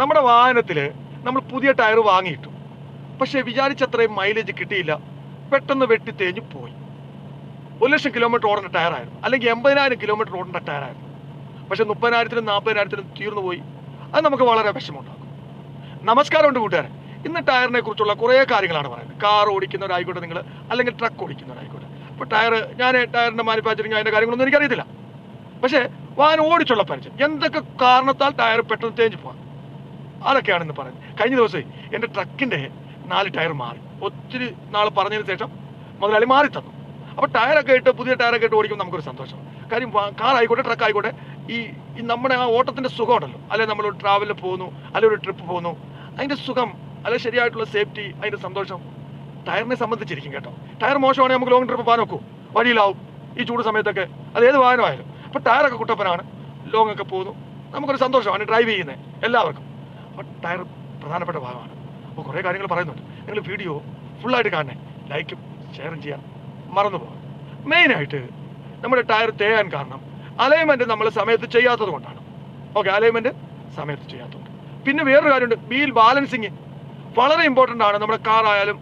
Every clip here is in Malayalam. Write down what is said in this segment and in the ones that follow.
നമ്മുടെ വാഹനത്തിൽ നമ്മൾ പുതിയ ടയർ വാങ്ങിയിട്ടു. പക്ഷെ വിചാരിച്ചത്രയും മൈലേജ് കിട്ടിയില്ല. പെട്ടെന്ന് വെട്ടി തേഞ്ഞു പോയി. ഒരു ലക്ഷം കിലോമീറ്റർ ഓടേണ്ട ടയറായിരുന്നു. അല്ലെങ്കിൽ എൺപതിനായിരം കിലോമീറ്റർ ഓടേണ്ട ടയറായിരുന്നു. പക്ഷെ മുപ്പതിനായിരത്തിനും നാൽപ്പതിനായിരത്തിനും തീർന്നു പോയി. അത് നമുക്ക് വളരെ വിഷമമുണ്ടാക്കും. നമസ്കാരമുണ്ട് കൂട്ടുകാരെ. ഇന്ന് ടയറിനെ കുറിച്ചുള്ള കുറേ കാര്യങ്ങളാണ് പറയുന്നത്. കാർ ഓടിക്കുന്നവരായിക്കോട്ടെ നിങ്ങൾ അല്ലെങ്കിൽ ട്രക്ക് ഓടിക്കുന്നവരായിക്കോട്ടെ അപ്പോൾ ടയർ ഞാൻ ടയറിന്റെ മാനുഫാക്ചറിങ് അതിന്റെ കാര്യങ്ങളൊന്നും എനിക്കറിയത്തില്ല. പക്ഷേ വാഹനം ഓടിച്ചുള്ള പരിചയം. എന്തൊക്കെ കാരണത്താൽ ടയർ പെട്ടെന്ന് തേഞ്ഞ് പോകാം അതൊക്കെയാണ് പറഞ്ഞു. കഴിഞ്ഞ ദിവസം എന്റെ ട്രക്കിന്റെ നാല് ടയർ മാറി. ഒത്തിരി നാൾ പറഞ്ഞതിന് ശേഷം മുതലാളി മാറി തന്നു അപ്പോൾ ടയറൊക്കെ ഇട്ട് പുതിയ ടയറൊക്കെ ഇട്ട് ഓടിക്കുമ്പോൾ നമുക്കൊരു സന്തോഷം. കാര്യം കാർ ആയിക്കോട്ടെ ട്രക്ക് ആയിക്കോട്ടെ ഈ നമ്മുടെ ആ ഓട്ടത്തിന്റെ സുഖം ഉണ്ടല്ലോ അല്ലെങ്കിൽ നമ്മൾ ട്രാവലിൽ പോകുന്നു അല്ലെങ്കിൽ ഒരു ട്രിപ്പ് പോകുന്നു. അതിന്റെ സുഖം അല്ലെങ്കിൽ ശരിയായിട്ടുള്ള സേഫ്റ്റി അതിന്റെ സന്തോഷം ടയറിനെ സംബന്ധിച്ചിരിക്കും കേട്ടോ. ടയർ മോശമാണെങ്കിൽ നമുക്ക് ലോങ് ട്രിപ്പ് പോകാൻ നോക്കൂ. വഴിയിലാവും. ഈ ചൂട് സമയത്തൊക്കെ അത് ഏത് വാഹനമായാലും. അപ്പോൾ ടയറൊക്കെ കുട്ടപ്പനാണ്. ലോങ്ങൊക്കെ പോകുന്നു. നമുക്കൊരു സന്തോഷമാണ് ഡ്രൈവ് ചെയ്യുന്നത്. എല്ലാവർക്കും. ടയർ പ്രധാനപ്പെട്ട ഭാഗമാണ്. അപ്പോൾ കുറേ കാര്യങ്ങൾ പറയുന്നുണ്ട്. നിങ്ങൾ വീഡിയോ ഫുള്ളായിട്ട് കാണണേ. ലൈക്കും ഷെയറും ചെയ്യാൻ മറന്നു പോകാം മെയിനായിട്ട് നമ്മുടെ ടയർ തേയാൻ കാരണം അലൈൻമെന്റ് നമ്മൾ സമയത്ത് ചെയ്യാത്തത് കൊണ്ടാണ്. ഓക്കെ അലൈൻമെന്റ് സമയത്ത് ചെയ്യാത്തതുകൊണ്ട് പിന്നെ വേറൊരു കാര്യമുണ്ട്. വീൽ ബാലൻസിങ് വളരെ ഇമ്പോർട്ടന്റ് ആണ്. നമ്മുടെ കാർ ആയാലും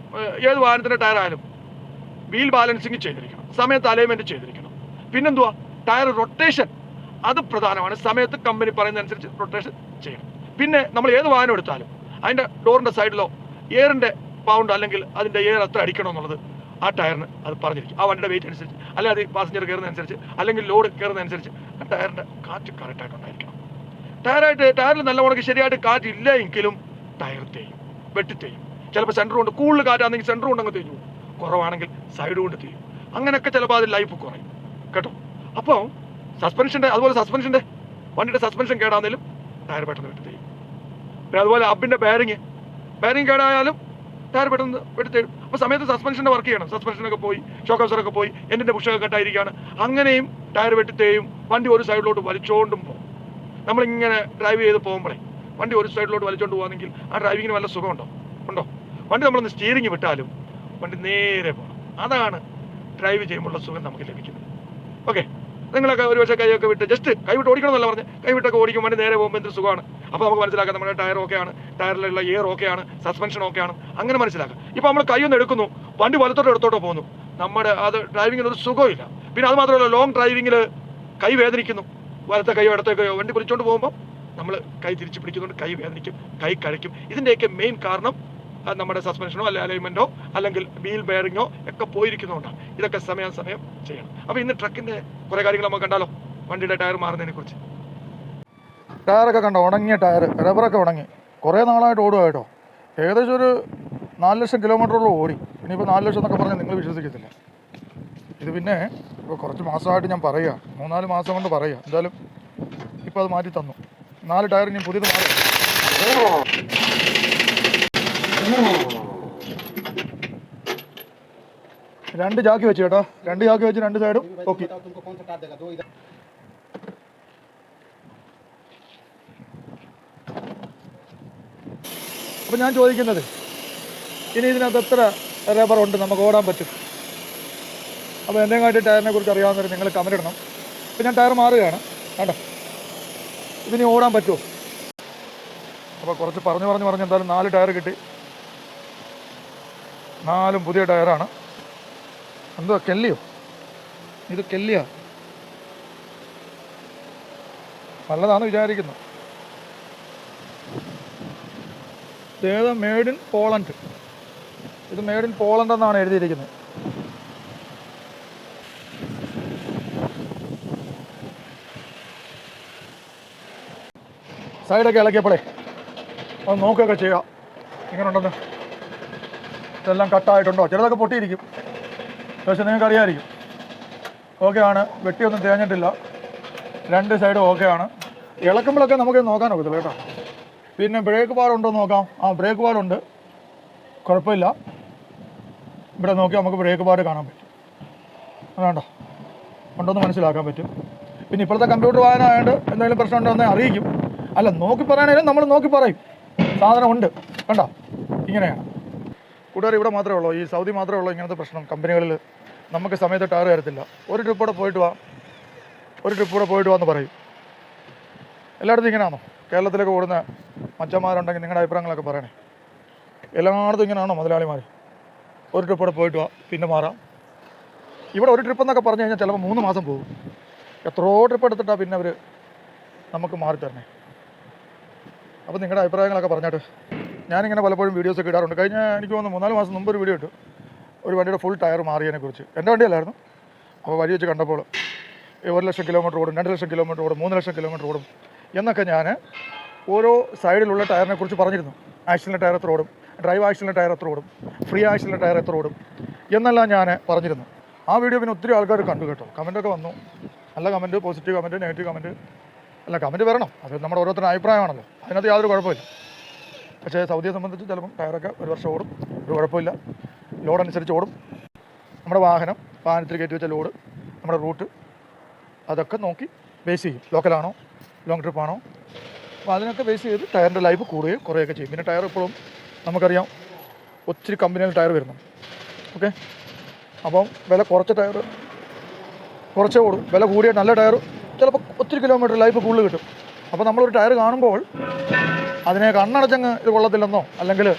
ഏത് വാഹനത്തിന്റെ ടയർ ആയാലും വീൽ ബാലൻസിങ് ചെയ്തിരിക്കണം. സമയത്ത് അലൈൻമെന്റ് ചെയ്തിരിക്കണം. പിന്നെന്തുവാ? ടയർ റൊട്ടേഷൻ അത് പ്രധാനമാണ്. സമയത്ത് കമ്പനി പറയുന്നതനുസരിച്ച് റൊട്ടേഷൻ ചെയ്യണം. പിന്നെ നമ്മൾ ഏത് വാഹനം എടുത്താലും അതിന്റെ ഡോറിന്റെ സൈഡിലോ എയറിന്റെ പൗണ്ട് അല്ലെങ്കിൽ അതിന്റെ എയർ എത്ര അടിക്കണം എന്നുള്ളത് ആ ടയറിന് അത് പറഞ്ഞിരിക്കും. ആ വണ്ടിയുടെ വെയിറ്റ് അനുസരിച്ച് അല്ലെങ്കിൽ അത് പാസഞ്ചർ കയറുന്നതനുസരിച്ച് അല്ലെങ്കിൽ ലോഡ് കയറുന്നതനുസരിച്ച് ആ ടയറിന്റെ കാറ്റ് കറക്റ്റായിട്ടുണ്ടായിരിക്കണം ടയറായിട്ട് ടയറിൽ നല്ല ഉണക്ക് ശരിയായിട്ട് കാറ്റ് ഇല്ല എങ്കിലും ടയർ തേയും വെട്ടി തേയും. ചിലപ്പോൾ സെന്റർ കൊണ്ട് കൂടുതൽ കാറ്റാണെങ്കിൽ സെന്റർ കൊണ്ട് അങ്ങ് തേഞ്ഞു കുറവാണെങ്കിൽ സൈഡ് കൊണ്ട് തേയും. അങ്ങനെയൊക്കെ ചിലപ്പോൾ അത് ലൈഫ് കുറയും. കേട്ടോ? അപ്പോൾ സസ്പെൻഷന്റെ അതുപോലെ സസ്പെൻഷന്റെ വണ്ടിയുടെ സസ്പെൻഷൻ കേടാന്നേലും ടയർ പെട്ടെന്ന് വെട്ടി തേയും. പിന്നെ അതുപോലെ അബിന്റെ ബാരിങ് ബാരിങ് കേടായാലും ടയർ പെട്ടെന്ന് എടുത്തിടും. അപ്പൊ അപ്പോൾ സമയത്ത് സസ്പെൻഷന്റെ വർക്ക് ചെയ്യണം. സസ്പെൻഷനൊക്കെ പോയി ഷോക്ക് ഒക്കെ പോയി എന്റെ പുഷൊക്കെ കെട്ടായിരിക്കുകയാണ് അങ്ങനെയും ടയർ വെട്ടിത്തേയും വണ്ടി ഒരു സൈഡിലോട്ട് വലിച്ചോണ്ടും പോകും നമ്മളിങ്ങനെ ഡ്രൈവ് ചെയ്ത് പോകുമ്പോഴേ വണ്ടി ഒരു സൈഡിലോട്ട് വലിച്ചോണ്ട് പോകുകയാണെങ്കിൽ ആ ഡ്രൈവിങ്ങിന് നല്ല സുഖമുണ്ടോ? ഉണ്ടോ? വണ്ടി നമ്മളൊന്ന് സ്റ്റിയറിംഗ് വിട്ടാലും വണ്ടി നേരെ പോകണം അതാണ് ഡ്രൈവ് ചെയ്യുമ്പോഴുള്ള സുഖം നമുക്ക് ലഭിക്കുന്നത്. ഓക്കെ നിങ്ങളൊക്കെ ഒരു പക്ഷേ കൈയൊക്കെ വിട്ട് ജസ്റ്റ് കൈവിട്ട് ഓടിക്കണം എന്നല്ല പറഞ്ഞ്. കൈവിട്ടൊക്കെ ഓടിക്കും വണ്ടി നേരെ പോകുമ്പോൾ എന്തൊരു സുഖമാണ്. അപ്പോൾ നമുക്ക് മനസ്സിലാക്കാം നമ്മുടെ ടയർ ഓക്കെയാണ് ടയറിലുള്ള എയർ ഓക്കെയാണ് സസ്പെൻഷൻ ഓക്കെയാണ് അങ്ങനെ മനസ്സിലാക്കാം. ഇപ്പോൾ നമ്മൾ കൈ ഒന്ന് എടുക്കുന്നു. വണ്ടി വലത്തോട്ട് എടുത്തോട്ടോ പോകുന്നു. നമ്മുടെ അത് ഡ്രൈവിങ്ങിന് ഒരു സുഖമില്ല. പിന്നെ അത് മാത്രമല്ല ലോങ് ഡ്രൈവിങ്ങിൽ കൈ വേദനിക്കുന്നു. വലത്തെ കൈയോ ഇടത്തെ വണ്ടി പിടിച്ചോണ്ട് പോകുമ്പോൾ നമ്മൾ കൈ തിരിച്ചു പിടിക്കുന്നുണ്ട്. കൈ വേദനിക്കും. കൈ കഴിക്കും ഇതിന്റെയൊക്കെ മെയിൻ കാരണം നമ്മുടെ സസ്പെൻഷനോ അല്ലെ അലൈൻമെന്റോ അല്ലെങ്കിൽ വീൽ ബെയറിങ്ങോ ഒക്കെ പോയിരിക്കുന്നതുകൊണ്ടാണ്. ഇതൊക്കെ സമയാസമയം സമയം ചെയ്യണം. അപ്പോൾ ഇന്ന് ട്രക്കിന്റെ കുറേ കാര്യങ്ങൾ നമുക്ക് കണ്ടാലോ? വണ്ടിയുടെ ടയർ മാറുന്നതിനെ കുറിച്ച് ടയറൊക്കെ കണ്ടോ? ഉണങ്ങിയ ടയർ റബ്ബറൊക്കെ ഉണങ്ങി. കുറേ നാളായിട്ട് ഓടുക കേട്ടോ ഏകദേശം ഒരു നാല് ലക്ഷം കിലോമീറ്ററോളം ഓടി. ഇനിയിപ്പോൾ നാല് ലക്ഷം എന്നൊക്കെ പറഞ്ഞാൽ നിങ്ങൾ വിശ്വസിക്കത്തില്ല. ഇത് പിന്നെ ഇപ്പോൾ കുറച്ച് മാസമായിട്ട് ഞാൻ പറയുക. മൂന്നാൽ മാസം കൊണ്ട് പറയുക. എന്തായാലും ഇപ്പോൾ അത് മാറ്റി തന്നു. നാല് ടയർ ഇനി പുതിയത് മാറി. രണ്ട് ചാക്കി വെച്ച് കേട്ടോ. രണ്ട് ചാക്കി വെച്ച് രണ്ട് സൈഡും. ഓക്കെ. അപ്പോൾ ഞാൻ ചോദിക്കുന്നത് ഇനി ഇതിനകത്ത് എത്ര റബ്ബറുണ്ട് നമുക്ക് ഓടാൻ പറ്റും? അപ്പോൾ എന്റെയും കാട്ടി ടയറിനെ കുറിച്ച് അറിയാവുന്നവർ നിങ്ങൾ കമന്റ് ഇടണം. ഞാൻ ടയർ മാറുകയാണ്. വേണ്ട ഇതിനി ഓടാൻ പറ്റുമോ? അപ്പോൾ കുറച്ച് പറഞ്ഞു പറഞ്ഞു പറഞ്ഞ് എന്തായാലും നാല് ടയർ കിട്ടി. നാലും പുതിയ ടയറാണ് എന്തുവാ കെല്ലിയോ? ഇത് കെല്ലിയാ? നല്ലതാണ് വിചാരിക്കുന്നത് ഇതേത് മേഡ് ഇൻ പോളണ്ട് ഇത് മേഡ് ഇൻ പോളണ്ട് എന്നാണ് എഴുതിയിരിക്കുന്നത്. സൈഡൊക്കെ ഇളക്കിയപ്പോഴേ അത് നോക്കുകയൊക്കെ ചെയ്യാം. ഇങ്ങനെ ഉണ്ടെന്ന് ഇതെല്ലാം കട്ടായിട്ടുണ്ടോ ചിലതൊക്കെ പൊട്ടിയിരിക്കും. പക്ഷെ നിങ്ങൾക്ക് അറിയാമായിരിക്കും. ഓക്കെ ആണ്. വെട്ടിയൊന്നും തേഞ്ഞിട്ടില്ല. രണ്ട് സൈഡും ഓക്കെ ആണ്. ഇളക്കുമ്പോഴൊക്കെ നമുക്ക് നോക്കാൻ നോക്കത്തില്ല കേട്ടോ. പിന്നെ ബ്രേക്ക് പാടുണ്ടോ നോക്കാം. ആ ബ്രേക്ക് പാടുണ്ട് കുഴപ്പമില്ല. ഇവിടെ നോക്കി നമുക്ക് ബ്രേക്ക് പാട് കാണാൻ പറ്റും. വേണ്ടോ ഉണ്ടോ എന്ന് മനസ്സിലാക്കാൻ പറ്റും. പിന്നെ ഇപ്പോഴത്തെ കമ്പ്യൂട്ടർ വായനമായതുകൊണ്ട് എന്തെങ്കിലും പ്രശ്നം ഉണ്ടോ എന്ന് അറിയിക്കും. അല്ല നോക്കി പറയാനായാലും നമ്മൾ നോക്കി പറയും. സാധനം ഉണ്ട്. കണ്ടോ? ഇങ്ങനെയാണ്. കൂട്ടുകാർ ഇവിടെ മാത്രമേ ഉള്ളൂ. ഈ സൗദി മാത്രമേ ഉള്ളൂ ഇങ്ങനത്തെ പ്രശ്നം കമ്പനികളിൽ നമുക്ക് സമയത്ത് ടയർ തരത്തില്ല ഒരു ട്രിപ്പ് കൂടെ പോയിട്ട് വാ. ഒരു ട്രിപ്പ് കൂടെ പോയിട്ട് വാന്ന് പറയും. എല്ലായിടത്തും ഇങ്ങനെയാണോ? കേരളത്തിലൊക്കെ ഓടുന്ന മച്ചന്മാരുണ്ടെങ്കിൽ നിങ്ങളുടെ അഭിപ്രായങ്ങളൊക്കെ പറയണേ. എല്ലായിടത്തും ഇങ്ങനെയാണോ മുതലാളിമാർ ഒരു ട്രിപ്പ് ഇവിടെ പോയിട്ട് വാ പിന്നെ മാറാം. ഇവിടെ ഒരു ട്രിപ്പ് എന്നൊക്കെ പറഞ്ഞു കഴിഞ്ഞാൽ ചിലപ്പോൾ മൂന്ന് മാസം പോകും. എത്രയോ ട്രിപ്പ് എടുത്തിട്ടാണ് പിന്നെ അവർ നമുക്ക് മാറി തരണേ. അപ്പോൾ നിങ്ങളുടെ അഭിപ്രായങ്ങളൊക്കെ പറഞ്ഞിട്ട് ഞാനിങ്ങനെ പലപ്പോഴും വീഡിയോസൊക്കെ ഇടാറുണ്ട്. കഴിഞ്ഞ എനിക്ക് തോന്നുന്നു മൂന്നാൽ മാസം മുമ്പ് ഒരു വീഡിയോ ഇട്ടു. ഒരു വണ്ടിയുടെ ഫുൾ ടയർ മാറിയതിനെ കുറിച്ച്. എന്റെ വണ്ടിയല്ലായിരുന്നു. അപ്പോൾ വഴി വെച്ച് കണ്ടപ്പോൾ ഒരു ലക്ഷം കിലോമീറ്റർ ഓടും രണ്ട് ലക്ഷം കിലോമീറ്റർ ഓടും മൂന്ന് ലക്ഷം കിലോമീറ്റർ ഓടും എന്നൊക്കെ ഞാൻ ഓരോ സൈഡിലുള്ള ടയറിനെ കുറിച്ച് പറഞ്ഞിരുന്നു. ആക്സിലിന്റെ ടയർ എത്ര ഓടും ഡ്രൈവ് ആക്സിലിന്റെ ടയർ എത്ര ഓടും ഫ്രീ ആക്സിലിന്റെ ടയർ എത്ര ഓടും എന്നെല്ലാം ഞാൻ പറഞ്ഞിരുന്നു. ആ വീഡിയോ പിന്നെ ഒത്തിരി ആൾക്കാർ കണ്ടു കേട്ടോ. കമന്റൊക്കെ വന്നു. നല്ല comment positive comment negative comment അല്ല കമന്റ് വരണം. അത് നമ്മുടെ ഓരോരുത്തരുടെ അഭിപ്രായമാണല്ലോ. അതിനകത്ത് യാതൊരു കുഴപ്പമില്ല പക്ഷേ സൗദിയെ സംബന്ധിച്ച് ചിലപ്പം ടയറൊക്കെ ഒരു വർഷം ഓടും. ഒരു കുഴപ്പമില്ല ലോഡ് അനുസരിച്ച് ഓടും. നമ്മുടെ വാഹനം വാഹനത്തിൽ കയറ്റി വെച്ച ലോഡ് നമ്മുടെ റൂട്ട് അതൊക്കെ നോക്കി ബേസ് ചെയ്യും. ലോക്കലാണോ ലോങ് ട്രിപ്പാണോ അപ്പോൾ അതിനൊക്കെ ബേസ് ചെയ്ത് ടയറിന്റെ ലൈഫ് കൂടുകയും കുറയുകയൊക്കെ ചെയ്യും. പിന്നെ ടയർ ഇപ്പോഴും നമുക്കറിയാം ഒത്തിരി കമ്പനികൾ ടയർ വരുന്നു ഓക്കെ അപ്പം വില കുറച്ച ടയർ കുറച്ചേ ഓടും വില കൂടിയ നല്ല ടയർ ചിലപ്പോൾ ഒത്തിരി കിലോമീറ്റർ ലൈഫ് കൂടുതൽ കിട്ടും. അപ്പോൾ നമ്മളൊരു ടയർ കാണുമ്പോൾ അതിനെ കണ്ണടച്ചങ്ങ് ഇത് കൊള്ളത്തില്ലെന്നോ അല്ലെങ്കിൽ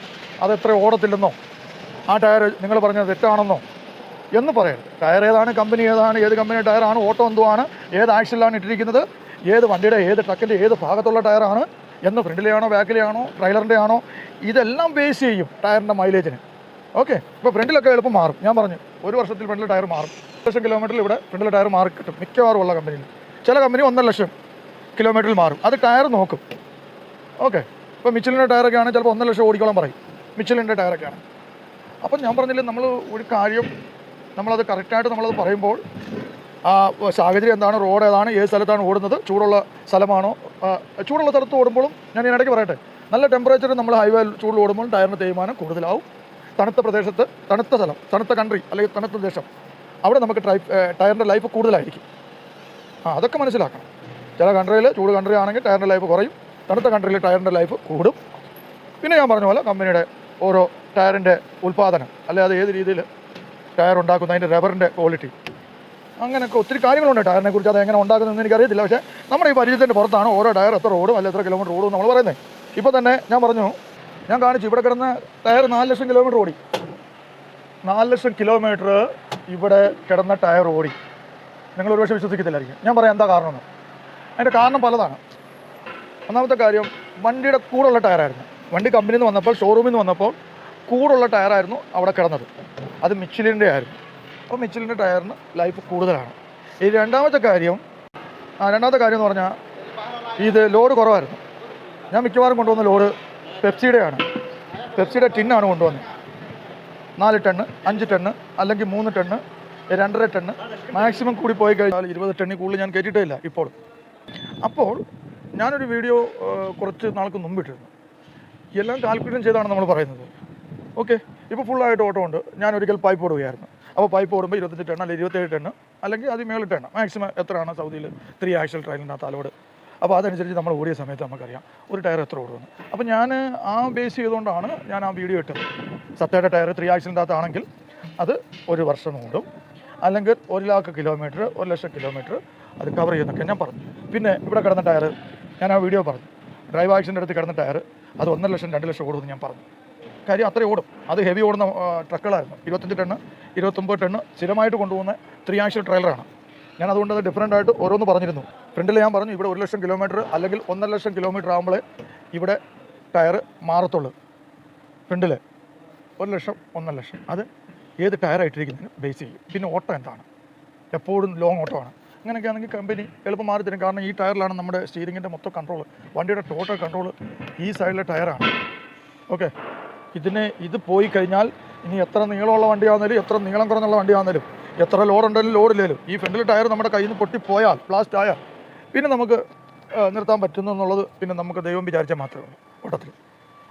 അത് എത്ര ഓടത്തില്ലെന്നോ ആ ടയർ നിങ്ങൾ പറഞ്ഞത് തെറ്റാണെന്നോ എന്ന് പറയരുത്. ടയർ ഏതാണ് കമ്പനി ഏതാണ് ഏത് കമ്പനി ടയറാണ് ഓട്ടോ എന്തുവാണ് ഏത് ആക്സിലാണ് ഇട്ടിരിക്കുന്നത് ഏത് വണ്ടിയുടെ ഏത് ട്രക്കിന്റെ ഏത് ഭാഗത്തുള്ള ടയറാണ് എന്ന് ഫ്രണ്ടിലെയാണോ ബാക്കിലെയാണോ ട്രെയിലറിന്റെ ആണോ ഇതെല്ലാം ബേസ് ചെയ്യും ടയറിന്റെ മൈലേജിന് ഓക്കെ ഇപ്പോൾ ഫ്രണ്ടിലൊക്കെ എളുപ്പം മാറും. ഞാൻ പറഞ്ഞു ഒരു വർഷത്തിൽ ഫ്രണ്ടിൽ ടയർ മാറും. ലക്ഷം കിലോമീറ്ററിൽ ഇവിടെ ഫ്രണ്ടിൽ ടയർ മാറി കിട്ടും. മിക്കവാറും ഉള്ള കമ്പനിയിൽ ചില കമ്പനി ഒന്നര ലക്ഷം കിലോമീറ്ററിൽ മാറും. അത് ടയർ നോക്കും. ഓക്കെ ഇപ്പോൾ മിച്ചിലിന്റെ ടയറൊക്കെ ആണെങ്കിൽ ചിലപ്പോൾ ഒന്നര ലക്ഷം ഓടിക്കോളം പറയും. മിച്ചിലിന്റെ ടയറൊക്കെയാണ്. അപ്പം ഞാൻ പറഞ്ഞില്ലേ നമ്മൾ ഒരു കാര്യം നമ്മളത് കറക്റ്റായിട്ട് നമ്മളത് പറയുമ്പോൾ ആ സാഹചര്യം എന്താണ്? റോഡ് ഏതാണ്? ഏത് സ്ഥലത്താണ് ഓടുന്നത്? ചൂടുള്ള സ്ഥലമാണോ? ചൂടുള്ള സ്ഥലത്ത് ഓടുമ്പോഴും ഞാൻ ഇതിനിടയ്ക്ക് പറയട്ടെ. നല്ല ടെമ്പറേച്ചർ നമ്മൾ ഹൈവേ ചൂടിൽ ഓടുമ്പോൾ ടയറിന് തേയ്മാനം കൂടുതലാവും. തണുത്ത പ്രദേശത്ത് തണുത്ത സ്ഥലം തണുത്ത കൺട്രി അല്ലെങ്കിൽ തണുത്ത ദേശം. അവിടെ നമുക്ക് ട്രൈ ടയറിന്റെ ലൈഫ് കൂടുതലായിരിക്കും. ആ അതൊക്കെ മനസ്സിലാക്കണം. ചില കൺട്രിയിൽ ചൂട് കൺട്രി ആണെങ്കിൽ ടയറിന്റെ ലൈഫ് കുറയും. തണുത്ത കൺട്രിയിൽ ടയറിന്റെ ലൈഫ് കൂടും. പിന്നെ ഞാൻ പറഞ്ഞ പോലെ കമ്പനിയുടെ ഓരോ ടയറിന്റെ ഉൽപ്പാദനം അല്ലാതെ ഏത് രീതിയിൽ ടയർ ഉണ്ടാക്കുന്ന അതിന്റെ റബ്ബറിന്റെ ക്വാളിറ്റി അങ്ങനെയൊക്കെ ഒത്തിരി കാര്യങ്ങളുണ്ട് ടയറിനെ കുറിച്ച് അത് എങ്ങനെ ഉണ്ടാക്കുന്നതെന്ന് എനിക്കറിയത്തില്ല. പക്ഷേ നമ്മുടെ ഈ പരിചയത്തിന്റെ പുറത്താണ് ഓരോ ടയർ എത്ര ഓടും അല്ല എത്ര കിലോമീറ്റർ ഓടും നമ്മൾ പറയുന്നത്. ഇപ്പോൾ തന്നെ ഞാൻ പറഞ്ഞു ഞാൻ കാണിച്ചു ഇവിടെ കിടന്ന ടയർ നാല് ലക്ഷം കിലോമീറ്റർ ഓടി. നാല് ലക്ഷം കിലോമീറ്റർ ഇവിടെ കിടന്ന ടയർ ഓടി. നിങ്ങൾ ഒരുപക്ഷെ വിശ്വസിക്കത്തില്ലായിരിക്കും. ഞാൻ പറയാം എന്താ കാരണമെന്ന്. അതിന്റെ കാരണം പലതാണ്. ഒന്നാമത്തെ കാര്യം വണ്ടിയുടെ കൂടുള്ള ടയറായിരുന്നു. വണ്ടി കമ്പനിയിൽ നിന്ന് വന്നപ്പോൾ ഷോറൂമിൽ നിന്ന് വന്നപ്പോൾ കൂടുള്ള ടയറായിരുന്നു അവിടെ കിടന്നത്. അത് മിച്ചിലിന്റെ ആയിരുന്നു അപ്പോൾ മിച്ചിലിന്റെ ടയറിന് ലൈഫ് കൂടുതലാണ്. ഈ രണ്ടാമത്തെ കാര്യം ആ രണ്ടാമത്തെ കാര്യം എന്ന് പറഞ്ഞാൽ ഇത് ലോഡ് കുറവായിരുന്നു. ഞാൻ മിക്കവാറും കൊണ്ടുവന്ന ലോഡ് പെപ്സിയുടെയാണ് പെപ്സിയുടെ ടിന്നാണ് കൊണ്ടുവന്നത്. നാല് ടണ്ണ് അഞ്ച് ടണ്ണ് അല്ലെങ്കിൽ മൂന്ന് ടണ്ണ് രണ്ടര ടണ്ണ് മാക്സിമം കൂടി പോയി കഴിഞ്ഞാൽ ഇരുപത് ടണ്ണിൽ കൂടുതൽ ഞാൻ കയറ്റിയിട്ടേ ഇല്ല ഇപ്പോൾ. അപ്പോൾ ഞാനൊരു വീഡിയോ കുറച്ച് നാൾക്ക് മുമ്പിട്ടിരുന്നു എല്ലാം കാൽക്കുലേഷൻ ചെയ്താണ് നമ്മൾ പറയുന്നത്. ഓക്കെ ഇപ്പോൾ ഫുള്ളായിട്ട് ഓട്ടോ ഉണ്ട്. ഞാൻ ഒരിക്കൽ പൈപ്പ് ഓടുകയായിരുന്നു. അപ്പോൾ പൈപ്പ് ഓടുമ്പോൾ ഇരുപത്തഞ്ച് ടണ്ണ് അല്ലെങ്കിൽ ഇരുപത്തേഴ് ടണ്ണ് അല്ലെങ്കിൽ അത് മേളിൽ ടണ്ണ് മാക്സിമം എത്രയാണ് സൗദിയിൽ ത്രീ ആക്സൽ ട്രെയിനിനകത്ത് അലോഡ് അപ്പോൾ അതനുസരിച്ച് നമ്മൾ ഓടിയ സമയത്ത് നമുക്കറിയാം ഒരു ടയർ എത്ര ഓടുമെന്ന് അപ്പോൾ ഞാൻ ആ ബേസ് ചെയ്തുകൊണ്ടാണ് ഞാൻ ആ വീഡിയോ ഇട്ടത്. സത്തയുടെ ടയർ ത്രീ ആക്സിലിന്റെ അകത്താണെങ്കിൽ അത് ഒരു വർഷം ഓടും. അല്ലെങ്കിൽ ഒരു ലാക്ക് കിലോമീറ്റർ ഒരു ലക്ഷം കിലോമീറ്റർ അത് കവർ ചെയ്യുന്നൊക്കെ ഞാൻ പറഞ്ഞു. പിന്നെ ഇവിടെ കിടന്ന ടയർ ഞാൻ ആ വീഡിയോ പറഞ്ഞു. ഡ്രൈവ് ആക്സിന്റെ അടുത്ത് കിടന്ന ടയർ അത് ഒന്നര ലക്ഷം രണ്ട് ലക്ഷം ഓടുമെന്ന് ഞാൻ പറഞ്ഞു. കാര്യം അത്രയും ഓടും. അത് ഹെവി ഓടുന്ന ട്രക്കുകളായിരുന്നു. ഇരുപത്തഞ്ച് ടണ്ണ് ഇരുപത്തൊമ്പത് ടണ്ണ് സ്ഥിരമായിട്ട് കൊണ്ടുപോകുന്ന ത്രീ ആഴ്ച ട്രെയിലറാണ്. ഞാൻ അതുകൊണ്ട് അത് ഡിഫറന്റ് ആയിട്ട് ഓരോന്ന് പറഞ്ഞിരുന്നു. ഫ്രണ്ടിൽ ഞാൻ പറഞ്ഞു ഇവിടെ ഒരു ലക്ഷം കിലോമീറ്റർ അല്ലെങ്കിൽ ഒന്നര ലക്ഷം കിലോമീറ്റർ ആകുമ്പോൾ ഇവിടെ ടയർ മാറത്തുള്ളൂ. ഫ്രണ്ടിൽ ഒരു ലക്ഷം ഒന്നര ലക്ഷം. അത് ഏത് ടയറായിട്ടിരിക്കുന്നതിന് ബേസ് ചെയ്യും. പിന്നെ ഓട്ടം എന്താണ്? എപ്പോഴും ലോങ് ഓട്ടമാണ് അങ്ങനെയൊക്കെ ആണെങ്കിൽ കമ്പനി എളുപ്പം മാറി തരും. കാരണം ഈ ടയറിലാണ് നമ്മുടെ സ്റ്റീരിങ്ങിന്റെ മൊത്തം കൺട്രോൾ വണ്ടിയുടെ ടോട്ടൽ കൺട്രോൾ ഈ സൈഡിലെ ടയറാണ് ഓക്കെ ഇതിന് ഇത് പോയി കഴിഞ്ഞാൽ ഇനി എത്ര നീളമുള്ള വണ്ടിയാണെങ്കിലും എത്ര നീളം കുറഞ്ഞുള്ള വണ്ടിയാണെങ്കിലും എത്ര ലോഡ് ഉണ്ടെങ്കിലും ലോഡില്ലേലും ഈ ഫ്രണ്ടിൽ ടയർ നമ്മുടെ കയ്യിൽ നിന്ന് പൊട്ടിപ്പോയാൽ ബ്ലാസ്റ്റ് ആയാൽ പിന്നെ നമുക്ക് നിർത്താൻ പറ്റുന്നു എന്നുള്ളത് പിന്നെ നമുക്ക് ദൈവം വിചാരിച്ചാൽ മാത്രമേ ഉള്ളൂ ഓട്ടത്തിൽ.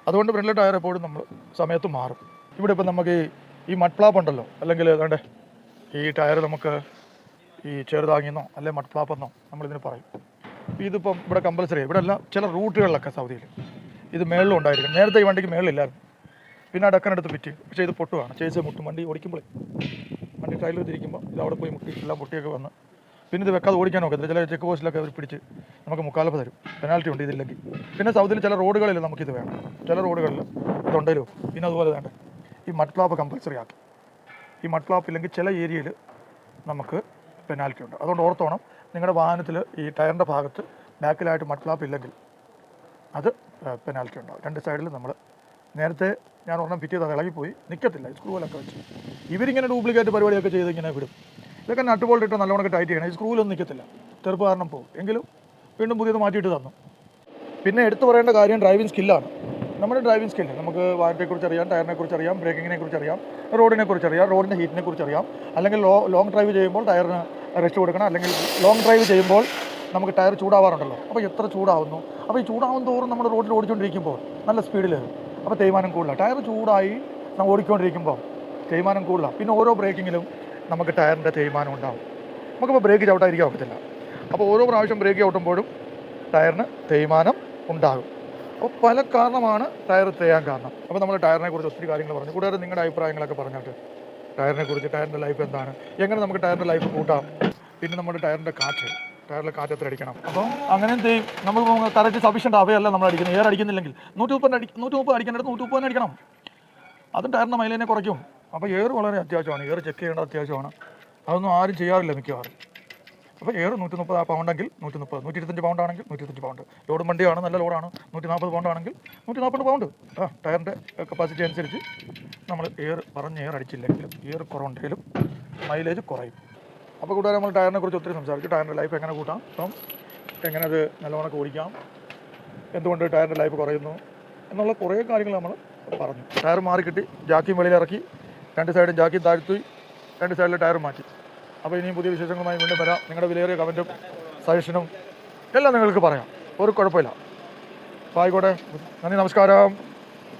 അതുകൊണ്ട് ഫ്രണ്ടിൽ ടയർ എപ്പോഴും നമ്മൾ സമയത്ത് മാറും. ഇവിടെ ഇപ്പം നമുക്ക് ഈ ഈ മഡ്ഫ്ലാപ്പ് ഉണ്ടല്ലോ അല്ലെങ്കിൽ ഏതാണ്ട് ഈ ടയർ നമുക്ക് ഈ ചെറുതാങ്ങിന്നോ അല്ലെ മഡ്ഫ്ലാപ്പ് എന്നോ നമ്മളിതിന് പറയും. ഇതിപ്പം ഇവിടെ കമ്പൽസറി ഇവിടെ എല്ലാം ചില റൂട്ടുകളിലൊക്കെ സൗദിയിൽ. ഇത് മേളിലും ഉണ്ടായിരിക്കും. നേരത്തെ ഈ വണ്ടിക്ക് മേളിലില്ലായിരുന്നു. പിന്നെ ആ ഡക്കനെടുത്ത് ചെയ്തു പക്ഷേ ഇത് പൊട്ടുവാണ്. ചേച്ചി മുട്ടും. വണ്ടി ഓടിക്കുമ്പോൾ വണ്ടി ടൈലർ വെച്ചിരിക്കുമ്പോൾ ഇത് അവിടെ പോയി മുട്ടി എല്ലാം പൊട്ടിയൊക്കെ വന്ന്. പിന്നെ ഇത് വെക്കാതെ ഓടിക്കാൻ നോക്കത്തില്ല ചില ചെക്ക് പോസ്റ്റിലൊക്കെ അവർ പിടിച്ച് നമുക്ക് മുക്കാലപ്പ് തരും. പെനാൽറ്റി ഉണ്ട് ഇതില്ലെങ്കിൽ. പിന്നെ സൗദിയിൽ ചില റോഡുകളിൽ നമുക്കിത് വേണം. ചില റോഡുകളിൽ ഇതുണ്ടല്ലോ പിന്നെ അതുപോലെ വേണ്ട ഈ മഡ് ഫ്ലാപ്പ് കമ്പൽസറി ആക്കി. ഈ മഡ് ഫ്ലാപ്പ് ഇല്ലെങ്കിൽ ചില ഏരിയയിൽ നമുക്ക് പെനാൽറ്റി ഉണ്ട്. അതുകൊണ്ട് ഓർത്തോണം നിങ്ങളുടെ വാഹനത്തിൽ ഈ ടയറിന്റെ ഭാഗത്ത് ബാക്കിലായിട്ട് മഡ് ഫ്ലാപ്പ് ഇല്ലെങ്കിൽ അത് പെനാൽറ്റി ഉണ്ടാവും. രണ്ട് സൈഡിൽ നമ്മൾ നേരത്തെ ഞാൻ ഒരെണ്ണം ഫിറ്റ് ചെയ്ത് ഇളകിപ്പോയി. നിൽക്കത്തില്ല സ്ക്രൂവിലൊക്കെ വെച്ച്. ഇവരിങ്ങനെ ഡ്യൂപ്ലിക്കേറ്റ് പരിപാടിയൊക്കെ ചെയ്ത് ഇങ്ങനെ വിടും. ഇതൊക്കെ നട്ട് ബോൾട്ട് ഇട്ട് നല്ലവണ്ണം ടൈറ്റ് ചെയ്യണം. ഈ സ്ക്രൂവിലൊന്നും നിൽക്കത്തില്ല തെറുപ്പ് കാരണം പോകും എങ്കിലും വീണ്ടും പുതിയത് മാറ്റിയിട്ട് തന്നു. പിന്നെ എടുത്തു പറയേണ്ട കാര്യം ഡ്രൈവിംഗ് സ്കില്ലാണ് നമ്മുടെ ഡ്രൈവിംഗ് സ്കില്ല് നമുക്ക് വാഹനത്തെക്കുറിച്ച് അറിയാം ടയറിനെ കുറിച്ച് അറിയാം ബ്രേക്കിങ്ങിനെ കുറിച്ച് അറിയാം റോഡിനെ കുറിച്ച് അറിയാം റോഡിന്റെ ഹീറ്റിനെ കുറിച്ച് അറിയാം. അല്ലെങ്കിൽ ലോ ലോങ് ഡ്രൈവ് ചെയ്യുമ്പോൾ ടയറിന് റെസ്റ്റ് കൊടുക്കണം. അല്ലെങ്കിൽ ലോങ് ഡ്രൈവ് ചെയ്യുമ്പോൾ നമുക്ക് ടയർ ചൂടാവാറുണ്ടല്ലോ. അപ്പോൾ എത്ര ചൂടാവുന്നു? അപ്പോൾ ഈ ചൂടാവും തോറും നമ്മൾ റോഡിൽ ഓടിച്ചുകൊണ്ടിരിക്കുമ്പോൾ നല്ല സ്പീഡിൽ അപ്പോൾ തേയ്മാനം കൂടുതലാണ് ടയർ ചൂടായി ഓടിക്കൊണ്ടിരിക്കുമ്പോൾ തേയ്മാനം കൂടുതലാണ് പിന്നെ ഓരോ ബ്രേക്കിങ്ങിലും നമുക്ക് ടയറിന്റെ തേയ്മാനം ഉണ്ടാവും. നമുക്കിപ്പോൾ ബ്രേക്ക് ചവിട്ടാതിരിക്കാൻ ഒക്കത്തില്ല. അപ്പോൾ ഓരോ പ്രാവശ്യം ബ്രേക്ക് ചവിട്ടുമ്പോഴും ടയറിന് തേയ്മാനം ഉണ്ടാകും. അപ്പോൾ പല കാരണമാണ് ടയർ തേയാൻ കാരണം. അപ്പോൾ നമ്മൾ ടയറിനെ കുറിച്ച് ഒത്തിരി കാര്യങ്ങൾ പറഞ്ഞു. കൂടാതെ നിങ്ങളുടെ അഭിപ്രായങ്ങളൊക്കെ പറഞ്ഞിട്ട് ടയറിനെ കുറിച്ച് ടയറിന്റെ ലൈഫ് എന്താണ്? എങ്ങനെ നമുക്ക് ടയറിന്റെ ലൈഫ് കൂട്ടാം? പിന്നെ നമ്മുടെ ടയറിന്റെ കാറ്റ്. ടയറിലെ കാറ്റ് എത്ര അടിക്കണം അപ്പം അങ്ങനെ എന്ത് ചെയ്യും? നമ്മൾ കറക്റ്റ് സഫീഷ്യന്റ് അവയല്ല നമ്മൾ അടിക്കുന്നത്. എയർ അടിക്കുന്നില്ലെങ്കിൽ നൂറ്റി മുപ്പത് അടി നൂറ്റി മുപ്പത് അടിക്കേണ്ടത് നൂറ്റി മുപ്പത് അടിക്കണം. അതും ടയറിന്റെ മൈലേനെ കുറയ്ക്കും. അപ്പോൾ എയർ വളരെ അത്യാവശ്യമാണ്. എയർ ചെക്ക് ചെയ്യേണ്ടത് അത്യാവശ്യമാണ്. അതൊന്നും ആരും ചെയ്യാറില്ല മിക്കവാറും. അപ്പോൾ എയർ നൂറ്റി മുപ്പത് പൗണ്ടെങ്കിൽ നൂറ്റി മുപ്പത് നൂറ്റി ഇരുപത്തഞ്ച് പൗണ്ട് ആണെങ്കിൽ നൂറ്റി ഇരുപത്തഞ്ച് പൗണ്ട് ലോഡ് വണ്ടിയാണ് നല്ല ലോഡാണ് നൂറ്റി നാൽപ്പത് പൗണ്ട് ആണെങ്കിൽ നൂറ്റി നാൽപ്പത് പൗണ്ട് ആ ടയറിന്റെ കപ്പാസിറ്റി അനുസരിച്ച് നമ്മൾ എയർ പറഞ്ഞ് എയർ അടിച്ചില്ലെങ്കിലും എയർ കുറവുണ്ടെങ്കിലും മൈലേജ് കുറയും. അപ്പോൾ കൂട്ടുകാരെ നമ്മൾ ടയറിനെ കുറിച്ച് ഒത്തിരി സംസാരിച്ചു ടയറിന്റെ ലൈഫ് എങ്ങനെ കൂട്ടാം? അപ്പം എങ്ങനെ അത് നല്ലവണ്ണം ഓടിക്കാം? എന്തുകൊണ്ട് ടയറിന്റെ ലൈഫ് കുറയുന്നു? എന്നുള്ള കുറേ കാര്യങ്ങൾ നമ്മൾ പറഞ്ഞു. ടയർ മാറി കിട്ടി വെളിയിൽ വെളിയിലിറക്കി രണ്ട് സൈഡും ജാക്കി താഴ്ത്തി രണ്ട് സൈഡിൽ ടയർ മാറ്റി. അപ്പോൾ ഇനിയും പുതിയ വിശേഷങ്ങളുമായി വീണ്ടും വരാം. നിങ്ങളുടെ വിലയേറിയ കമന്റും സജഷനും എല്ലാം നിങ്ങൾക്ക് പറയാം. ഒരു കുഴപ്പമില്ല. അപ്പോൾ ആയിക്കോട്ടെ. നന്ദി നമസ്കാരം.